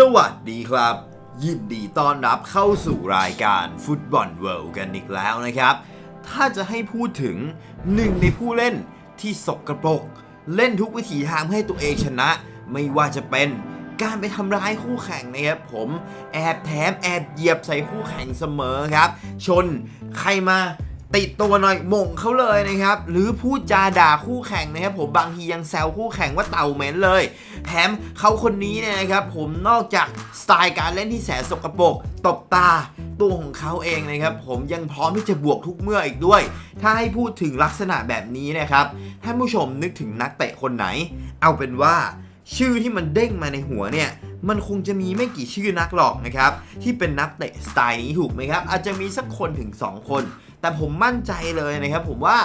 สวัสดีครับ ยินดีต้อนรับเข้าสู่รายการฟุตบอลเวิลด์กันอีกแล้วนะครับ ถ้าจะให้พูดถึงหนึ่งในผู้เล่นที่สกรปรก เล่นทุกวิถีทางให้ตัวเองชนะ ไม่ว่าจะเป็นการไปทำร้ายคู่แข่งนะครับผมแอบแถมแอบเหยียบใส่คู่แข่งเสมอครับ ชนใครมา ติดตัวหน่อยหม่งเขาเลยนะครับ หรือพูดจาด่าคู่แข่งนะครับ ผมบางทียังแซวคู่แข่งว่าเต่าเหม็นเลยแถมเขาคนนี้เนี่ยนะครับ ผมนอกจากสไตล์การเล่นที่แสนสกรปรกตบตาตัวของเขาเองนะครับ ผมยังพร้อมที่จะบวกทุกเมื่ออีกด้วย ถ้าให้พูดถึงลักษณะแบบนี้นะครับท่านผู้ชมนึกถึงนักเตะคนไหน เอาเป็นว่าชื่อที่มันเด้งมาในหัวเนี่ย มันคงจะมีไม่กี่ชื่อนักหรอกนะครับ ที่เป็นนักเตะสไตล์นี้ถูกไหมครับ อาจจะมีสักคนถึง 2 คน แต่ผมมั่นใจเลยนะครับผมว่า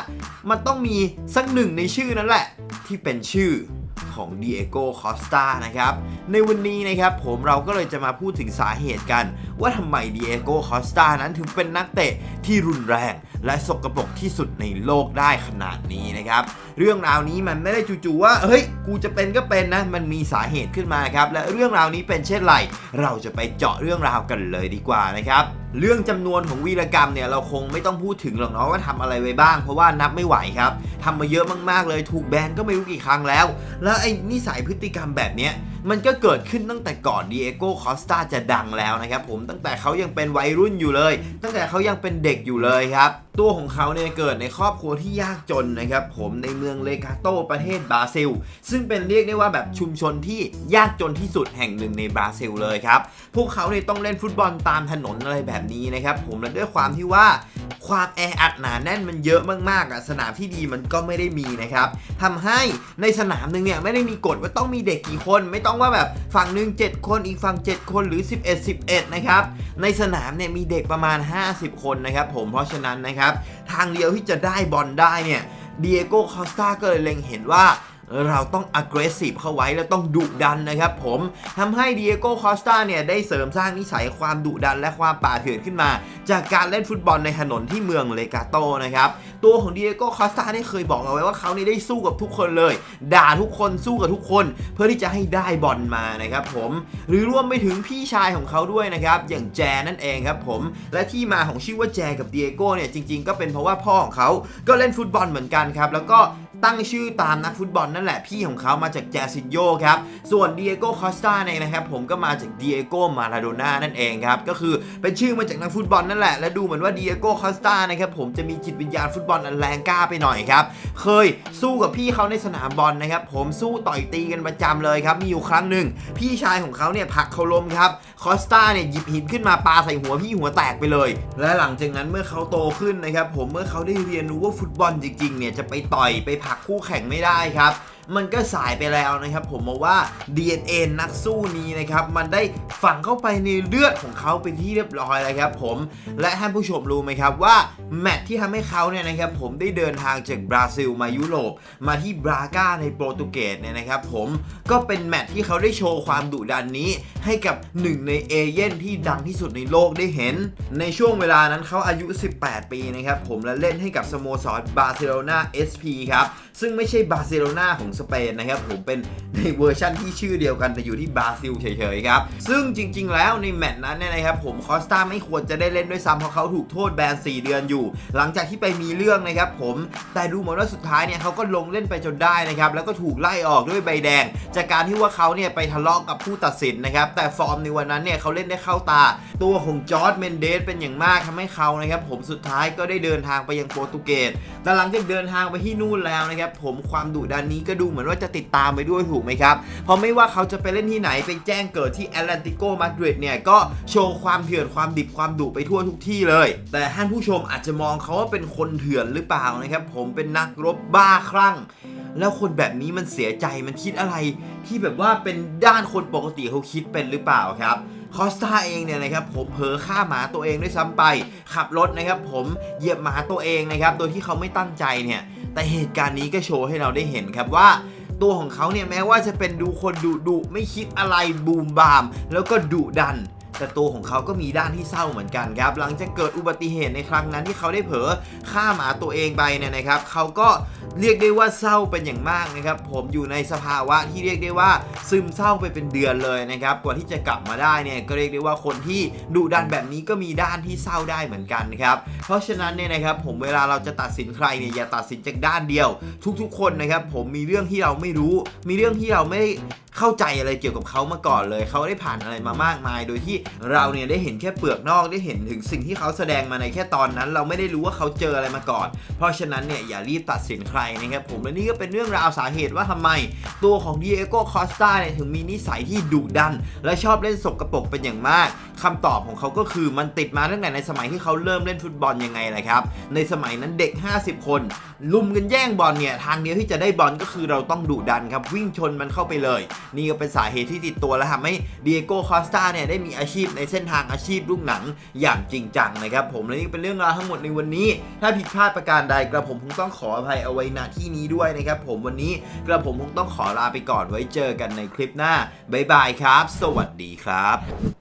มันต้องมีสักหนึ่งในชื่อนั้นแหละ ที่เป็นชื่อของดีเอโกคอสตานะครับ ในวันนี้นะครับผมเราก็เลยจะมาพูดถึงสาเหตุกัน ว่าทำไมดีเอโกคอสตานั้นถึงเป็นนักเตะที่รุนแรง และสกปรกที่สุดในโลกได้ขนาดนี้นะครับ เรื่องราวนี้มันไม่ได้จู่ๆว่า เฮ้ย กูจะเป็นก็เป็นนะ มันมีสาเหตุขึ้นมาครับ และเรื่องราวนี้เป็นเช่นไร เราจะไปเจาะเรื่องราวกันเลยดีกว่านะครับเรื่องจำนวนของวีรกรรมเนี่ยเราคงไม่ต้องพูดถึงหรอกเนาะว่าทำอะไรไว้บ้าง เพราะว่านับไม่ไหวครับทำมาเยอะมากๆเลยถูกแบนก็ไม่รู้กี่ครั้งแล้ว แล้วไอ้นิสัยพฤติกรรมแบบเนี้ยมันก็เกิดขึ้นตั้งแต่ก่อนดีเอโกคอสตาจะดังแล้วนะครับผมตั้งแต่เขายังเป็นวัยรุ่นอยู่เลย ตั้งแต่เขายังเป็นเด็กอยู่เลยครับ ตัวของเขาเนี่ยเกิดในครอบครัวที่ยากจนนะครับผมในเมืองเลกาโตประเทศบราซิล ซึ่งเป็นเรียกได้ว่าแบบชุมชนที่ยากจนที่สุดแห่งหนึ่งในบราซิลเลยครับ พวกเขาเนี่ยต้องเล่นฟุตบอลตามถนนอะไรแบบนี้นะครับผมและด้วยความที่ว่าความแออัดหนาแน่นมันเยอะมากๆอะสนามที่ดีมันก็ไม่ได้มีนะครับทำให้ในสนามหนึ่งเนี่ยไม่ได้มีกฎว่าต้องมีเด็กกี่คน ไม่ต้องว่าแบบฝั่งหนึ่ง7 คนอีกฝั่ง7 คนหรือ 11 11นะครับในสนามเนี่ยมีเด็กประมาณ 50 คนนะครับผมเพราะฉะนั้นนะครับทางเดียวที่จะได้บอลได้เนี่ยเดียโก้คอสตาก็เลยเล็งเห็นว่า เราต้อง aggressive เข้าไว้แล้วต้องดุดันนะครับผมทำให้เดียโก้คอสตาเนี่ยได้เสริมสร้างนิสัยความดุดันและความป่าเถื่อนขึ้นมา จากการเล่นฟุตบอลในถนนที่เมืองเลกาโตนะครับตัวของเดียโก้คอสตาได้เคยบอกเอาไว้ว่าเขานี่ได้สู้กับทุกคนเลย ด่าทุกคนสู้กับทุกคน เพื่อที่จะให้ได้บอลมานะครับผมหรือรวมไปถึงพี่ชายของเขาด้วยนะครับอย่างแจนั่นเองครับผมและที่มาของชื่อว่าแจกับเดียโก้เนี่ยจริง ๆ ก็เป็นเพราะว่าพ่อของเขาก็เล่นฟุตบอลเหมือนกันครับแล้วก็ ตั้งชื่อตามนักฟุตบอลนั่นแหละพี่ของเขามาจากแจซิโยครับ ส่วนเดียโก้คอสตาเนี่ยนะครับผมก็มาจากเดียโก้มาราโดน่านั่นเองครับ ก็คือเป็นชื่อมาจากนักฟุตบอลนั่นแหละ และดูเหมือนว่าเดียโก้คอสตานะครับผมจะมีจิตวิญญาณฟุตบอลอันแรงกล้าไปหน่อยครับ เคยสู้กับพี่เขาในสนามบอลนะครับผมสู้ต่อยตีกันประจำเลยครับ มีอยู่ครั้งหนึ่งพี่ชายของเขาเนี่ยผักเขาล้มครับคอสตาเนี่ยหยิบหินขึ้นมาปาใส่หัวพี่หัวแตกไปเลย และหลังจากนั้นเมื่อเขาโตขึ้นนะครับผมเมื่อเขาได้เรียนรู้ว่าฟุตบอลจริงๆเนี่ยจะไปต่อยไปผักคู่แข่งไม่ได้ครับ มันก็สายไปแล้วนะครับ ผมมองว่า DNA นักสู้นี้นะครับมันได้ฝังเข้าไปในเลือดของเขาเป็นที่เรียบร้อยแล้วครับผมและท่านผู้ชมรู้ไหมครับว่าแมตช์ที่ทำให้เขาเนี่ยนะครับผมได้เดินทางจากบราซิลมายุโรปมาที่บราก้าในโปรตุเกสเนี่ยนะครับผมก็เป็นแมตช์ที่เขาได้โชว์ความดุดันนี้ ให้กับหนึ่งในเอเย่นที่ดังที่สุดในโลกได้เห็น ในช่วงเวลานั้นเขาอายุ 18 ปีนะครับผมและเล่นให้กับสโมสรบาร์เซโลนา SP ครับซึ่งไม่ใช่บาร์เซโลนาของสเปนนะครับผมเป็นในเวอร์ชั่นที่ชื่อเดียวกันแต่อยู่ที่บราซิลเฉยๆครับ ซึ่งจริง ๆ แล้วในแมตช์นั้นเนี่ยนะครับผมคอสตาไม่ควรจะได้เล่นด้วยซ้ำเพราะเขาถูกโทษแบน 4 เดือนอยู่ หลังจากที่ไปมีเรื่องนะครับผมแต่ดูเหมือนว่าสุดท้ายเนี่ยเขาก็ลงเล่นไปจนได้นะครับแล้วก็ถูกไล่ออกด้วยใบแดง จากการที่ว่าเขาเนี่ยไปทะเลาะกับผู้ตัดสินนะครับแต่ฟอร์มในวันนั้นเนี่ยเขาเล่นได้เข้าตา ตัวของจอร์ดเมนเดสเป็นอย่างมากทำให้เขานะครับผมสุดท้ายก็ได้เดินทางไปยังโปรตุเกสแต่หลังจากเดินทางไปที่นู่นแล้วนะครับผมความดุดันนี้ก็ดูเหมือนว่าจะติดตามไปด้วยถูกไหมครับ เพราะไม่ว่าเขาจะไปเล่นที่ไหนไปแจ้งเกิดที่แอตแลนติโกมาดริดเนี่ยก็โชว์ความเถื่อนความดิบความดุไปทั่วทุกที่เลย แต่ท่านผู้ชมอาจจะมองเขาว่าเป็นคนเถื่อนหรือเปล่านะครับผมเป็นนักรบบ้าคลั่งแล้วคนแบบนี้มันเสียใจมันคิดอะไร ที่แบบว่าเป็นด้านคนปกติเขาคิดเป็นหรือเปล่าครับคอสตาเองเนี่ยนะครับผมเผลอฆ่าหมาตัวเองด้วยซ้ำไป ขับรถนะครับผมเหยียบหมาตัวเองนะครับโดยที่เขาไม่ตั้งใจเนี่ย แต่เหตุการณ์นี้ก็โชว์ให้เราได้เห็นครับว่าตัวของเขาเนี่ยแม้ว่าจะเป็นดูคนดุดุไม่คิดอะไรบูมบาม แล้วก็ดุดัน แต่ตัวของเขาก็มีด้านที่เศร้าเหมือนกันครับหลังจากเกิดอุบัติเหตุในครั้งนั้นที่เขาได้เผลอฆ่าหมาตัวเองไปเนี่ยนะครับ เขาก็เรียกได้ว่าเศร้าเป็นอย่างมากนะครับ ผมอยู่ในสภาวะที่เรียกได้ว่า ซึมเศร้าไปเป็นเดือนเลยนะครับกว่าที่จะกลับมาได้เนี่ยก็เรียกได้ว่าคนที่ดุดันแบบนี้ก็มีด้านที่เศร้าได้เหมือนกันครับเพราะฉะนั้นเนี่ยนะครับผมเวลาเราจะตัดสินใครเนี่ยอย่าตัดสินจากด้านเดียว ทุกๆ คนนะครับผมมีเรื่องที่เราไม่รู้ มีเรื่องที่เราไม่เข้าใจอะไรเกี่ยวกับเขามาก่อนเลย เขาได้ผ่านอะไรมามากมาย โดยที่เราเนี่ยได้เห็นแค่เปลือกนอกได้เห็นถึงสิ่งที่เขาแสดงมาในแค่ตอนนั้น เราไม่ได้รู้ว่าเขาเจออะไรมาก่อน เพราะฉะนั้นเนี่ยอย่ารีบตัดสินใครนะครับผมและนี่ก็เป็นเรื่องราวสาเหตุว่าทำไม ตัวของดีเอโก้คอสตาเนี่ยถึงมีนิสัยที่ดุดัน และชอบเล่นสกรปรกเป็นอย่างมากคำตอบของเขาก็คือมันติดมาตั้งแต่ในสมัยที่เขาเริ่มเล่นฟุตบอลยังไงแหละครับในสมัยนั้นเด็ก 50 คนลุมกันแย่งบอลเนี่ยทางเดียวที่จะได้บอลก็คือเราต้องดุดันครับวิ่งชนมันเข้าไปเลยนี่ก็เป็นสาเหตุที่ติดตัวและทำให้ดีเอโก้คอสตาเนี่ยได้มีอาชีพในเส้นทางอาชีพลูกหนังอย่างจริงจังนะครับผมและนี่เป็นเรื่องราวทั้งหมดในวันนี้ ถ้าผิดพลาดประการใดกระผมคงต้องขออภัยเอาไว้ณที่นี้ด้วยนะครับผมวันนี้กระผมคงต้องขอลาไปก่อนไว้เจอกันในคลิปหน้าบ๊ายบายครับ สวัสดีครับ